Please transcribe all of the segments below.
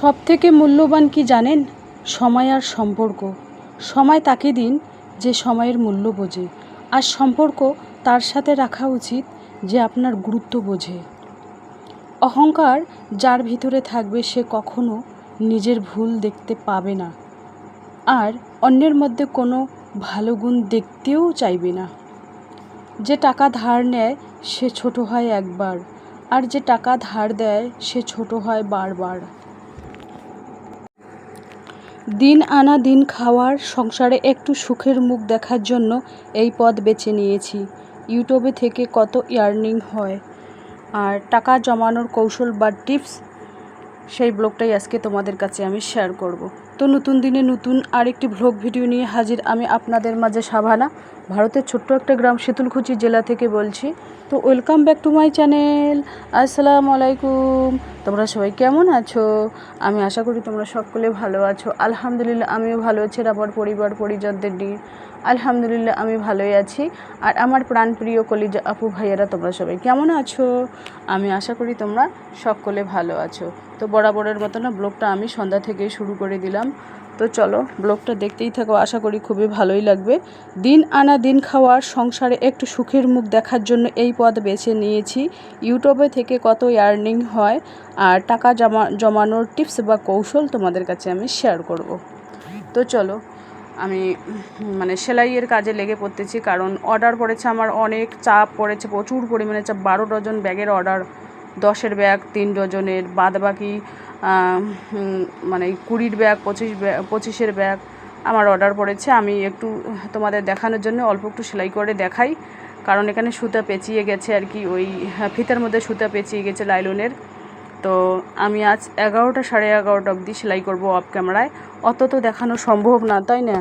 সব থেকে মূল্যবান কি জানেন? সময় আর সম্পর্ক। সময় তাকে দিন, যে সময়ের মূল্য বোঝে। আর সম্পর্ক তার সাথে রাখা উচিত, যে আপনার গুরুত্ব বোঝে। অহংকার যার ভিতরে থাকবে সে কখনো নিজের ভুল দেখতে পাবে না। আর অন্যের মধ্যে কোনো ভালো গুণ দেখতেও চাইবে না। যে টাকা ধার নেয়, সে ছোট হয় একবার। আর যে টাকা ধার দেয়, সে ছোট হয় বারবার। দিন আনা দিন খাওয়ার, সংসারে একটু সুখের মুখ দেখার জন্য এই পদ বেছে নিয়েছি। ইউটিউবে থেকে কত ইয়ার্নিং হয়। আর টাকা জমানোর কৌশল বা টিপস, সেই ব্লগটাই আজকে তোমাদের কাছে আমি শেয়ার করব। তো নতুন দিনে নতুন আরেকটি ভ্লগ ভিডিও নিয়ে হাজির আমি আপনাদের মাঝে সাভানা ভারতের ছোট্ট একটা গ্রাম শীতলকুচি জেলা থেকে বলছি। তো welcome back to my channel আসসালামু আলাইকুম। তোমরা সবাই কেমন আছো? আমি আশা করি তোমরা সকলে ভালো আছো। আলহামদুলিল্লাহ, আমিও ভালো আছি আমার পরিবার, পরিজনদের নিয়ে। আলহামদুলিল্লাহ, আমি ভালোই আছি। আর আমার প্রাণপ্রিয় কলিজা আপু ভাইয়ারা, তোমরা সবাই কেমন আছো? আমি আশা করি তোমরা সকলে ভালো আছো। তো বরাবরের মতো না ব্লগটা আমি সন্ধ্যা থেকেই শুরু করে দিলাম। তো চলো ব্লগটা দেখতেই থাকো, আশা করি খুবই ভালোই লাগবে। দিন আনা দিন খাওয়ার, সংসারে একটু সুখের মুখ দেখার জন্য এই পথ বেছে নিয়েছি। ইউটিউবে থেকে কত ইয়ার্নিং হয় আর টাকা জমা, জমানোর টিপস বা কৌশল তোমাদের কাছে আমি শেয়ার করব। তো চলো, আমি মানে সেলাইয়ের কাজে লেগে পড়তেছি কারণ অর্ডার পড়েছে আমার অনেক, চাপ পড়েছে, প্রচুর পরিমাণে চাপ, বারো ডজন ব্যাগের অর্ডার দশের ব্যাগ তিন ডজনের বাদ বাকি মানে কুড়ির ব্যাগ, পঁচিশ ব্যাগ, পঁচিশের ব্যাগ আমার অর্ডার পড়েছে। আমি একটু তোমাদের দেখানোর জন্য অল্প একটু সেলাই করে দেখাই। কারণ এখানে সুতা পেঁচিয়ে গেছে আর কি, ওই ফিতার মধ্যে সুতা পেঁচিয়ে গেছে লাইলনের। তো আমি আজ এগারোটা সাড়ে এগারোটা অবধি সেলাই করব অফ ক্যামেরায় অত তো দেখানো সম্ভব না, তাই না?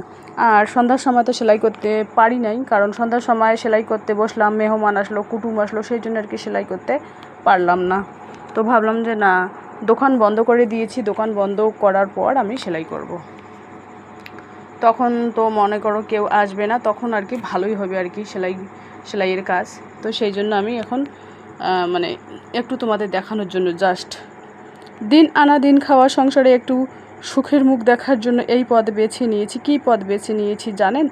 আর সন্ধ্যার সময় তো সেলাই করতে পারি নাই, কারণ সন্ধ্যার সময় সেলাই করতে বসলাম, মেহমান আসলো, কুটুম আসলো, সেই জন্য আর কি সেলাই করতে পারলাম না। তো ভাবলাম যে না দোকান বন্ধ করে দিয়েছি, দোকান বন্ধ করার পর আমি সেলাই করব। তখন তো মনে করো কেউ আসবে না, তখন আর কি ভালোই হবে আর কি সেলাই, সেলাইয়ের কাজ। তো সেই জন্য আমি এখন মানে একটু তোমাদের দেখানোর জন্য জাস্ট দিন আনা, দিন খাওয়া, সংসারে একটু সুখের মুখ দেখার জন্য এই পদ বেছে নিয়েছি, কী পদ বেছে নিয়েছি জানেন?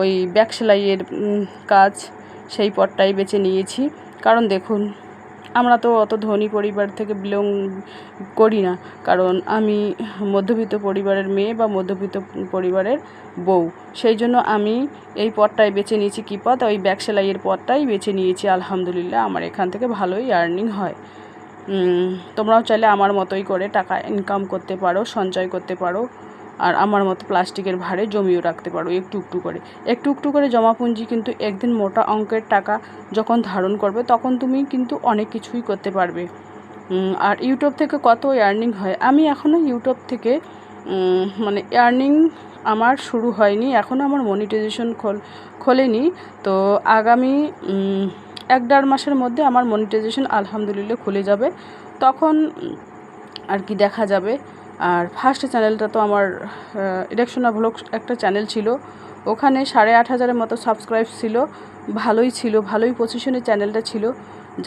ওই ব্যাক সেলাইয়ের কাজ, সেই পদটাই বেছে নিয়েছি। কারণ দেখুন আমরা তো অত ধনী পরিবার থেকে বিলং করি না। কারণ আমি মধ্যবিত্ত পরিবারের মেয়ে বা মধ্যবিত্ত পরিবারের বউ। সেই জন্য আমি এই পথটাই বেছে নিয়েছি। কী পথ ওই ব্যাগ সেলাইয়ের পথটাই বেছে নিয়েছি। আলহামদুলিল্লাহ, আমার এখান থেকে ভালোই আর্নিং হয়। তোমরাও চাইলে আমার মতোই করে টাকা ইনকাম করতে পারো, সঞ্চয় করতে পারো। আর আমার মতো প্লাস্টিকের ভারে জমিও রাখতে পারো একটু একটু করে। একটু একটু করে জমা পুঁজি কিন্তু একদিন মোটা অঙ্কের টাকা যখন ধারণ করবে তখন তুমি কিন্তু অনেক কিছুই করতে পারবে। আর ইউটিউব থেকে কত ইয়ার্নিং হয়? আমি এখনও ইউটিউব থেকে মানে ইয়ার্নিং আমার শুরু হয়নি এখনও আমার মনিটাইজেশন খোল, খোলেনি। তো আগামী এক দেড় মাসের মধ্যে আমার মনিটাইজেশন আলহামদুলিল্লাহ খুলে যাবে। তখন আর কি দেখা যাবে? আর ফার্স্ট চ্যানেলটা তো আমার ইলেকশনা ব্লগ একটা চ্যানেল ছিল। ওখানে সাড়ে আট হাজারের মতো সাবস্ক্রাইব ছিল। ভালোই ছিল, ভালোই পজিশনে চ্যানেলটা ছিল।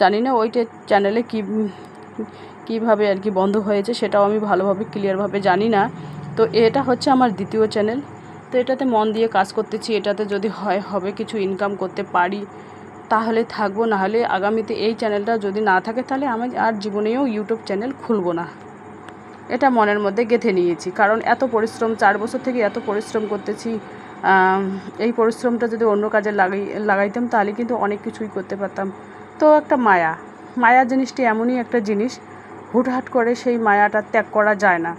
জানি না ওইটা চ্যানেলে কী, কীভাবে আর কি বন্ধ হয়েছে সেটাও আমি ভালোভাবে ক্লিয়ারভাবে জানি না। তো এটা হচ্ছে আমার দ্বিতীয় চ্যানেল তো এটাতে মন দিয়ে কাজ করতেছি, এটাতে যদি হয়, হবে কিছু ইনকাম করতে পারি, তাহলে থাকব। নাহলে আগামীতে এই চ্যানেলটা যদি না থাকে, তাহলে আমি আর জীবনেও ইউটিউব চ্যানেল খুলবো না। এটা মনের মধ্যে গেঁথে নিয়েছি। কারণ এত পরিশ্রম, চার বছর থেকে এত পরিশ্রম করতেছি এই পরিশ্রমটা যদি অন্য কাজে লাগাই, লাগাইতাম তাহলে কিন্তু অনেক কিছুই করতে পারতাম। তো একটা মায়া মায়া জিনিসটি এমনই একটা জিনিস, হুটহাট করে সেই মায়াটা ত্যাগ করা যায় না।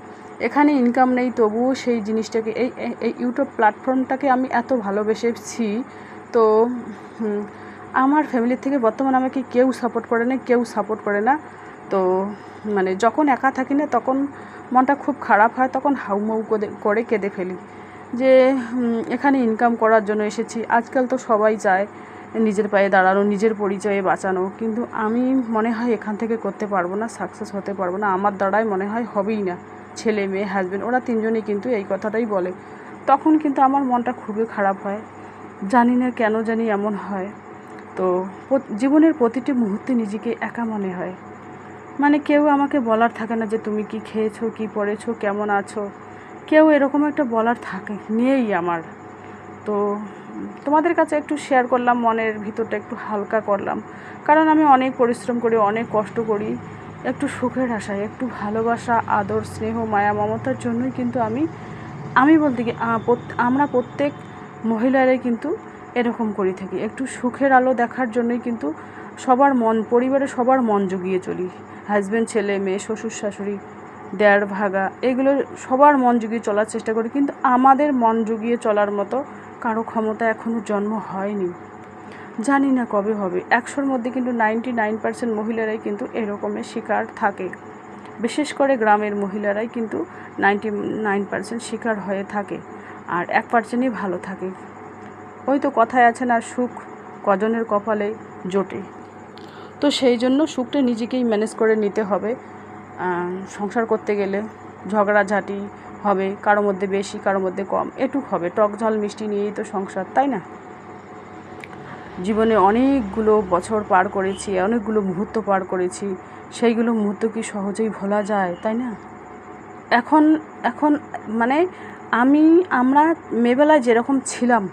এখানে ইনকাম নেই, তবুও সেই জিনিসটাকে, এই এই ইউটিউব প্ল্যাটফর্মটাকে আমি এত ভালোবেসেছি, তো আমার ফ্যামিলির থেকে বর্তমানে আমাকে কেউ সাপোর্ট করে না, কেউ সাপোর্ট করে না। তো মানে যখন একা থাকি না, তখন মনটা খুব খারাপ হয়, তখন হাউমাউ করে কেঁদে ফেলি যে এখানে ইনকাম করার জন্য এসেছি। আজকাল তো সবাই চায় নিজের পায়ে দাঁড়ানো, নিজের পরিচয়ে বাঁচানো। কিন্তু আমি মনে হয় এখান থেকে করতে পারব না সাকসেস হতে পারব না। আমার দ্বারাই মনে হয় হবেই না। ছেলে, মেয়ে হাজব্যান্ড ওরা তিনজনেই কিন্তু এই কথাটাই বলে। তখন কিন্তু আমার মনটা খুবই খারাপ হয়। জানি না কেন জানি এমন হয়। তো জীবনের প্রতিটি মুহূর্তে নিজেকে একা মনে হয়। মানে কেউ আমাকে বলার থাকে না যে তুমি কি খেয়েছো, কি পরেছো কেমন আছো। কেউ এরকম একটা বলার থাকে নেই আমার। তো তোমাদের কাছে একটু শেয়ার করলাম, মনের ভিতরটা একটু হালকা করলাম। কারণ আমি অনেক পরিশ্রম করি, অনেক কষ্ট করি। একটু সুখের আশায়, একটু ভালোবাসা, আদর, স্নেহ, মায়া, মমতার জন্যই কিন্তু আমি আমি বলতে কি আমরা প্রত্যেক মহিলারাই কিন্তু এরকম করে থাকি। একটু সুখের আলো দেখার জন্যই কিন্তু সবার মন পরিবারে সবার মন জুগিয়ে চলি। হাজব্যান্ড ছেলে, মেয়ে, শ্বশুর, শাশুড়ি দেয়ার ভাগা, এগুলো সবার মন জুগিয়ে চলার চেষ্টা করি। কিন্তু আমাদের মন জুগিয়ে চলার মতো কারও ক্ষমতা এখনও জন্ম হয়নি। জানি না কবে হবে। একশোর মধ্যে কিন্তু নাইনটি নাইন পার্সেন্ট মহিলারাই কিন্তু এরকমের শিকার থাকে। বিশেষ করে গ্রামের মহিলারাই কিন্তু নাইনটি নাইন পার্সেন্ট শিকার হয়ে থাকে আর এক পার্সেন্টই ভালো থাকে। ওই তো কথায় আছে না, সুখ কজনের কপালে জোটে। তো সেই জন্য সুখটা নিজেকেই ম্যানেজ করে নিতে হবে। সংসার করতে গেলে ঝগড়াঝাটি হবে, কারোর মধ্যে বেশি, কারোর মধ্যে কম, এটুক হবে। টক ঝাল, মিষ্টি নিয়েই তো সংসার, তাই না? জীবনে অনেকগুলো বছর পার করেছি, অনেকগুলো মুহূর্ত পার করেছি। সেইগুলো মুহূর্ত কি সহজেই ভোলা যায়, তাই না? এখন এখন মানে আমি, আমরা মেয়েবেলায় যেরকম ছিলাম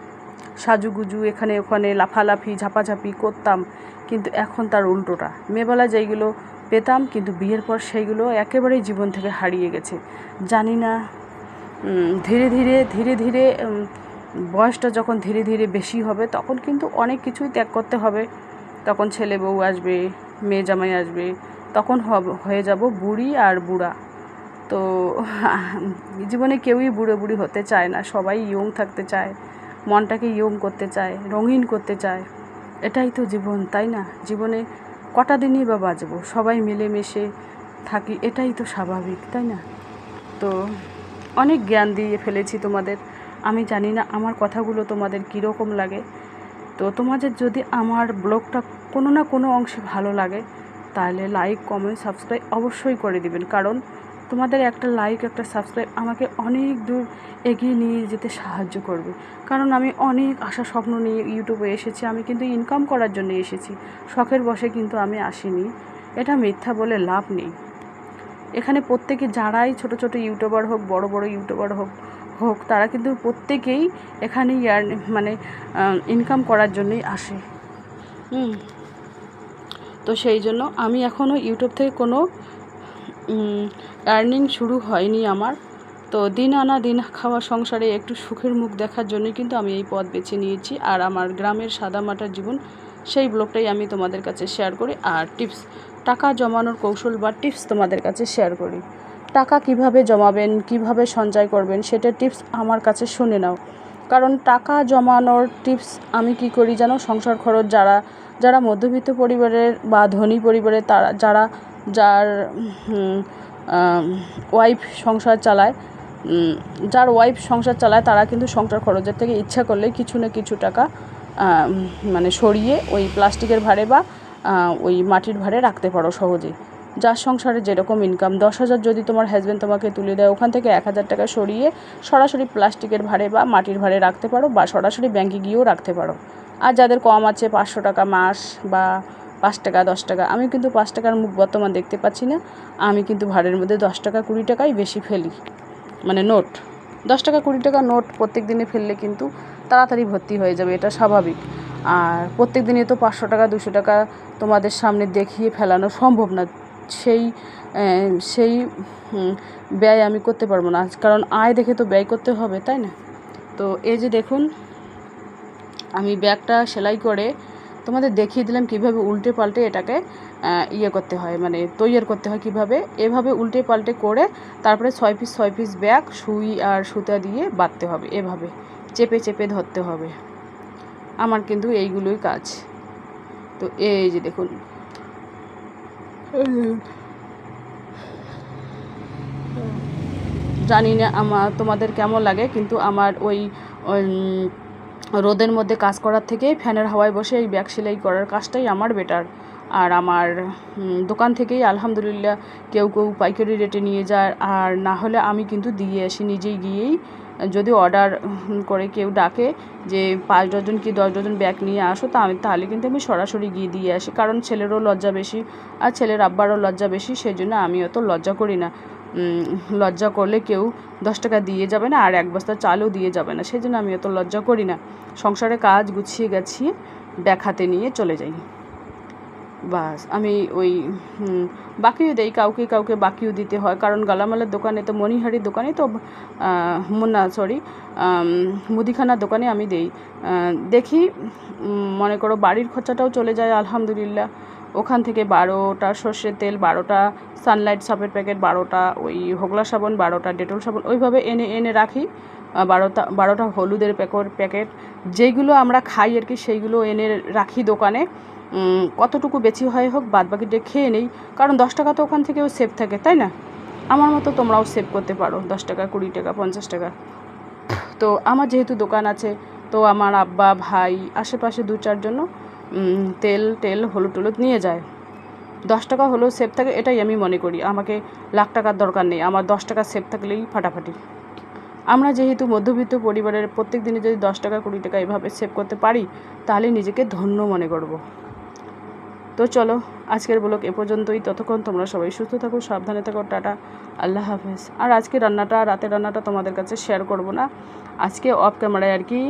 সাজুগুজু, এখানে ওখানে লাফালাফি, ঝাপাঝাপি করতাম। কিন্তু এখন তার উল্টোটা। মেয়েবেলায় যেইগুলো পেতাম, কিন্তু বিয়ের পর সেইগুলো একেবারেই জীবন থেকে হারিয়ে গেছে। জানি না ধীরে ধীরে ধীরে ধীরে বয়সটা যখন ধীরে ধীরে বেশি হবে, তখন কিন্তু অনেক কিছুই ত্যাগ করতে হবে। তখন ছেলে বউ আসবে, মেয়ে জামাই আসবে, তখন হয়ে যাব বুড়ি আর বুড়া। তো জীবনে কেউই বুড়ো বুড়ি হতে চায় না, সবাই ইয়ং থাকতে চায়। মনটাকে ইয়ং করতে চায়, রঙিন করতে চায়। এটাই তো জীবন, তাই না? জীবনে কটা দিনই বা বাঁচবো সবাই মিলেমিশে থাকি, এটাই তো স্বাভাবিক, তাই না? তো অনেক জ্ঞান দিয়ে ফেলেছি তোমাদের। আমি জানি না আমার কথাগুলো তোমাদের কীরকম লাগে। তো তোমাদের যদি আমার ব্লগটা কোনো না কোনো অংশে ভালো লাগে, তাহলে লাইক কমেন্ট সাবস্ক্রাইব অবশ্যই করে দিবেন। কারণ তোমাদের একটা লাইক একটা সাবস্ক্রাইব আমাকে অনেক দূর এগিয়ে নিয়ে যেতে সাহায্য করবে। কারণ আমি অনেক আশা স্বপ্ন নিয়ে ইউটিউবে এসেছি, আমি কিন্তু ইনকাম করার জন্য এসেছি। শখের বসে কিন্তু আমি আসিনি। এটা মিথ্যা বলে লাভ নেই। এখানে প্রত্যেকে যারাই ছোট ছোট ইউটিউবার হোক, বড় বড় ইউটিউবার হোক হোক, তারা কিন্তু প্রত্যেকেই এখানে ইয়ার মানে ইনকাম করার জন্যই আসে। হুম। তো সেই জন্য আমি এখনও ইউটিউব থেকে কোনো আর্নিং শুরু হয়নি আমার। তো দিন আনা দিন খাওয়া সংসারে একটু সুখের মুখ দেখার জন্যই কিন্তু আমি এই পথ বেছে নিয়েছি। আর আমার গ্রামের সাদামাটার জীবন, সেই ব্লগটাই আমি তোমাদের কাছে শেয়ার করি। আর টিপস টাকা জমানোর কৌশল বা টিপস তোমাদের কাছে শেয়ার করি। টাকা কীভাবে জমাবেন, কীভাবে সঞ্চয় করবেন, সেটা টিপস আমার কাছে শুনে নাও। কারণ টাকা জমানোর টিপস আমি কি করি জানো? সংসার খরচ যারা যারা মধ্যবিত্ত পরিবারের বা ধনী পরিবারের তারা, যারা যার ওয়াইফ সংসার চালায় যার ওয়াইফ সংসার চালায় তারা কিন্তু সংসার খরচের থেকে ইচ্ছা করলে কিছু না কিছু টাকা মানে সরিয়ে ওই প্লাস্টিকের ভাড়ে বা ওই মাটির ভাড়ে রাখতে পারো সহজে যার সংসারে যেরকম ইনকাম দশ হাজার যদি তোমার হাজব্যান্ড তোমাকে তুলে দেয়, ওখান থেকে এক হাজার টাকা সরিয়ে সরাসরি প্লাস্টিকের ভাড়ে বা মাটির ভাড়ে রাখতে পারো বা সরাসরি ব্যাংকে গিয়েও রাখতে পারো। আর যাদের কম আছে, পাঁচশো টাকা মাস বা পাঁচ টাকা, দশ টাকা। আমি কিন্তু পাঁচ টাকার মুখ বর্তমান দেখতে পাচ্ছি না। আমি কিন্তু ভাড়ের মধ্যে দশ টাকা, কুড়ি টাকাই বেশি ফেলি। মানে নোট। দশ টাকা, কুড়ি টাকা নোট প্রত্যেক দিনে ফেললে কিন্তু তাড়াতাড়ি ভর্তি হয়ে যাবে, এটা স্বাভাবিক। আর প্রত্যেক দিনে তো পাঁচশো টাকা, দুশো টাকা তোমাদের সামনে দেখিয়ে ফেলানো সম্ভব না। সেই সেই ব্যয় আমি করতে পারব না। কারণ আয় দেখে তো ব্যয় করতে হবে, তাই না? তো এই যে দেখুন, আমি ব্যাগটা সেলাই করে তোমাদের দেখিয়ে দিলাম কীভাবে উল্টে পাল্টে এটাকে ইয়ে করতে হয় মানে তৈয়ার করতে হয় কীভাবে। এভাবে উল্টে পাল্টে করে তারপরে ছয় পিস ছয় পিস ব্যাগ সুই আর সুতা দিয়ে বাঁধতে হবে, এভাবে চেপে চেপে ধরতে হবে। আমার কিন্তু এইগুলোই কাজ। তো এই যে দেখুন। জানি না আমার তোমাদের কেমন লাগে, কিন্তু আমার ওই রোদের মধ্যে কাজ করার থেকে ফ্যানের হাওয়ায় বসে এই ব্যাগ সেলাই করার কাজটাই আমার বেটার আর আমার দোকান থেকেই আলহামদুলিল্লাহ কেউ কেউ পাইকারি রেটে নিয়ে যায়। আর না হলে আমি কিন্তু দিয়ে আসি নিজেই গিয়েই। যদি অর্ডার করে কেউ ডাকে যে পাঁচ ডজন কি দশ ডজন ব্যাগ নিয়ে আসো, তা আমি, তাহলে কিন্তু আমি সরাসরি গিয়ে দিয়ে আসি। কারণ ছেলেরও লজ্জা বেশি আর ছেলের আব্বারও লজ্জা বেশি সেই জন্য আমি অত লজ্জা করি না। লজ্জা করলে কেউ দশ টাকা দিয়ে যাবে না আর এক বস্তা চালও দিয়ে যাবে না। সেই জন্য আমি অত লজ্জা করি না। সংসারে কাজ গুছিয়ে ব্যাগ হাতে নিয়ে চলে যাই। বাস, আমি ওই বাকিও দেই, কাউকে কাউকে বাকিও দিতে হয়। কারণ গালামালের দোকানে তো মণিহারির দোকানে তো মুন্না সরি মুদিখানার দোকানে আমি দেই। দেখি মনে করো বাড়ির খরচাটাও চলে যায়, আলহামদুলিল্লাহ। ওখান থেকে বারোটা সর্ষের তেল বারোটা সানলাইট সাপের প্যাকেট বারোটা ওই হোগলা সাবান বারোটা ডেটল সাবান ওইভাবে এনে এনে রাখি। বারোটা বারোটা হলুদের প্যাকেট প্যাকেট যেইগুলো আমরা খাই আর কি সেইগুলো এনে রাখি দোকানে। কতটুকু বেশি হয় হোক বাদ বাকিটা খেয়ে নেই কারণ দশ টাকা তো ওখান থেকেও সেভ থাকে তাই না? আমার মতো তোমরাও সেভ করতে পারো দশ টাকা কুড়ি টাকা পঞ্চাশ টাকা। তো আমার যেহেতু দোকান আছে তো আমার আব্বা ভাই আশেপাশে দু চারজন উম, তেল টেল হলুদ টলুদ নিয়ে যায়। দশ টাকা হলেও সেভ থাকে, এটাই আমি মনে করি। আমাকে লাখ টাকার দরকার নেই, আমার দশ টাকা সেভ থাকলেই ফাটাফাটি। আমরা যেহেতু মধ্যবিত্ত পরিবারের, প্রত্যেক দিনে যদি দশ টাকা, কুড়ি টাকা এভাবে সেভ করতে পারি, তাহলে নিজেকে ধন্য মনে করব। তো চলো, আজকের ব্লগ এ পর্যন্তই। ততক্ষণ তোমরা সবাই সুস্থ থাকো, সাবধানে থাকো, টাটা, আল্লাহ হাফেজ। আর আজকে রান্নাটা, রাতের রান্নাটা তোমাদের কাছে শেয়ার করব না। আজকে অফ ক্যামেরায় আর কি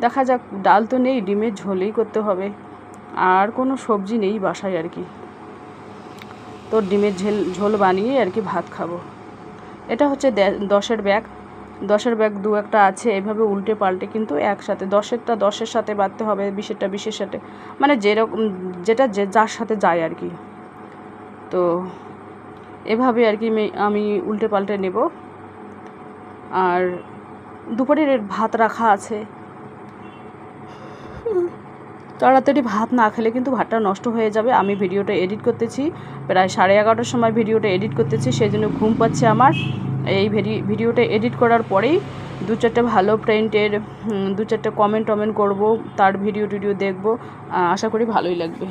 দেখা যাক, ডাল তো নেই, ডিমের ঝোলেই করতে হবে। আর কোনো সবজি নেই বাসায় আর কি। তো ডিমের ঝোল ঝোল বানিয়ে আর কি ভাত খাব। এটা হচ্ছে দশের ব্যাগ। দশের ব্যাগ দু একটা আছে, এভাবে উল্টে পাল্টে কিন্তু একসাথে। দশেরটা দশের সাথে বাঁধতে হবে, বিশেরটা বিশের সাথে। মানে যেরকম, যেটা যে, যার সাথে যায় আর কি। তো এভাবে আর কি আমি- আমি উল্টে পাল্টে নেব। আর দুপুরের ভাত রাখা আছে। তাড়াতাড়ি ভাত না খেলে কিন্তু ভাতটা নষ্ট হয়ে যাবে। আমি ভিডিওটা এডিট করতেছি, প্রায় সাড়ে এগারোটার সময় ভিডিওটা এডিট করতেছি সেই জন্য ঘুম পাচ্ছে আমার। এই ভিডি- ভিডিওটা এডিট করার পরেই দু চারটে ভালো প্রিন্টের দু চারটে কমেন্ট টমেন্ট করব, তার ভিডিও টিডিও দেখব আশা করি ভালোই লাগবে।